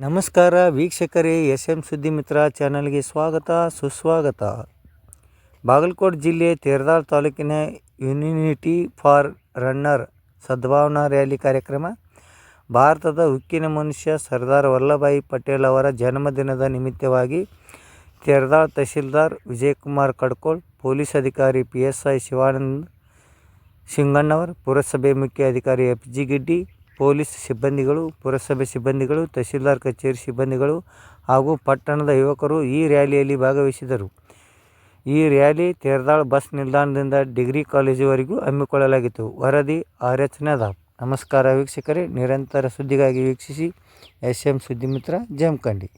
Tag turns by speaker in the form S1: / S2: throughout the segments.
S1: ನಮಸ್ಕಾರ ವೀಕ್ಷಕರೇ S M ಸುದ್ದಿ ಮಿತ್ರ ಚಾನಲ್ಗೆ ಸ್ವಾಗತ, ಸುಸ್ವಾಗತ. ಬಾಗಲಕೋಟೆ ಜಿಲ್ಲೆ ತೇರದಾಳ್ ತಾಲೂಕಿನ unity for runner Sadbhavana rally ಕಾರ್ಯಕ್ರಮ, ಭಾರತದ ಉಕ್ಕಿನ ಮನುಷ್ಯ ಸರ್ದಾರ್ ವಲ್ಲಭಾಯಿ ಪಟೇಲ್ ಅವರ ಜನ್ಮದಿನದ ನಿಮಿತ್ತವಾಗಿ ತೇರದಾಳ್ ತಹಶೀಲ್ದಾರ್ ವಿಜಯಕುಮಾರ್ ಕಡ್ಕೋಳ್, ಪೊಲೀಸ್ ಅಧಿಕಾರಿ P S I Shivanand Singannavar ಪುರಸಭೆ ಮುಖ್ಯ ಅಧಿಕಾರಿ ಎಫ್ ಜಿ ಗಿಡ್ಡಿ ಪೊಲೀಸ್ ಸಿಬ್ಬಂದಿಗಳು, ಪುರಸಭೆ ಸಿಬ್ಬಂದಿಗಳು ತಹಶೀಲ್ದಾರ್ ಕಚೇರಿ ಸಿಬ್ಬಂದಿಗಳು ಹಾಗೂ ಪಟ್ಟಣದ ಯುವಕರು ಈ ರ್ಯಾಲಿಯಲ್ಲಿ ಭಾಗವಹಿಸಿದರು. ಈ ರ್ಯಾಲಿ ತೇರದಾಳ್ ಬಸ್ ನಿಲ್ದಾಣದಿಂದ ಡಿಗ್ರಿ ಕಾಲೇಜುವರೆಗೂ ಹಮ್ಮಿಕೊಳ್ಳಲಾಗಿತ್ತು. ವರದಿ ಆರ್ ಎಚ್ ನಮಸ್ಕಾರ ವೀಕ್ಷಕರೇ, ನಿರಂತರ ಸುದ್ದಿಗಾಗಿ ವೀಕ್ಷಿಸಿ ಎಸ್ ಎಂ ಸುದ್ದಿಮಿತ್ರ ಜಮಖಂಡಿ.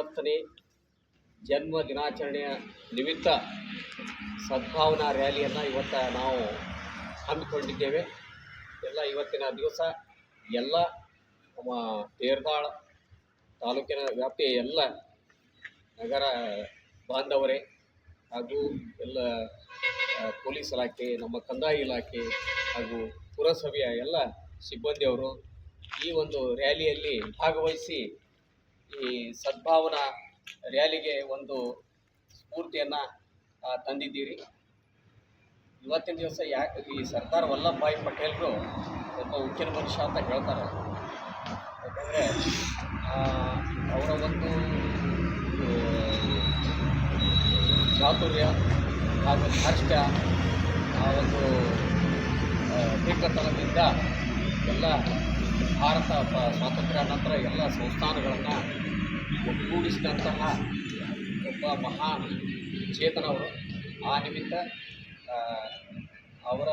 S2: ಐವತ್ತನೇ ಜನ್ಮ ದಿನಾಚರಣೆಯ ನಿಮಿತ್ತ ಸದ್ಭಾವನಾ ರ್ಯಾಲಿಯನ್ನು ಇವತ್ತು ನಾವು ಹಮ್ಮಿಕೊಂಡಿದ್ದೇವೆ. ಎಲ್ಲ ಇವತ್ತಿನ ದಿವಸ ಎಲ್ಲ ನಮ್ಮ ತೇರ್ದಾಳ ತಾಲೂಕಿನ ವ್ಯಾಪ್ತಿಯ ಎಲ್ಲ ನಗರ ಬಾಂಧವರೇ ಹಾಗೂ ಎಲ್ಲ ಪೊಲೀಸ್ ಇಲಾಖೆ, ನಮ್ಮ ಕಂದಾಯ ಇಲಾಖೆ ಹಾಗೂ ಪುರಸಭೆಯ ಎಲ್ಲ ಸಿಬ್ಬಂದಿಯವರು ಈ ಒಂದು ರ್ಯಾಲಿಯಲ್ಲಿ ಭಾಗವಹಿಸಿ ಈ ಸದ್ಭಾವನಾ ರ್ಯಾಲಿಗೆ ಒಂದು ಸ್ಫೂರ್ತಿಯನ್ನು ತಂದಿದ್ದೀರಿ. ಇವತ್ತಿನ ದಿವಸ ಯಾಕೆ ಈ ಸರ್ದಾರ್ ವಲ್ಲಭಭಾಯಿ ಪಟೇಲ್ರು ಒಬ್ಬ ಉಕ್ಕಿನ ಮನುಷ್ಯ ಅಂತ ಹೇಳ್ತಾರೆ. ಯಾಕಂದರೆ ಅವರ ಒಂದು ಚಾತುರ್ಯ ಹಾಗೂ ಧಾರ್ಷ್ಟ್ಯ ಆ ಒಂದು ಆ, ದಿಟ್ಟತನದಿಂದ ಎಲ್ಲ ಭಾರತ ಸ್ವಾತಂತ್ರ್ಯ ನಂತರ ಎಲ್ಲ ಸಂಸ್ಥಾನಗಳನ್ನು ಒಗ್ಗೂಡಿಸಿದಂತಹ ಒಬ್ಬ ಮಹಾನ್ ಚೇತನವರು ಆ ನಿಮಿತ್ತ ಅವರ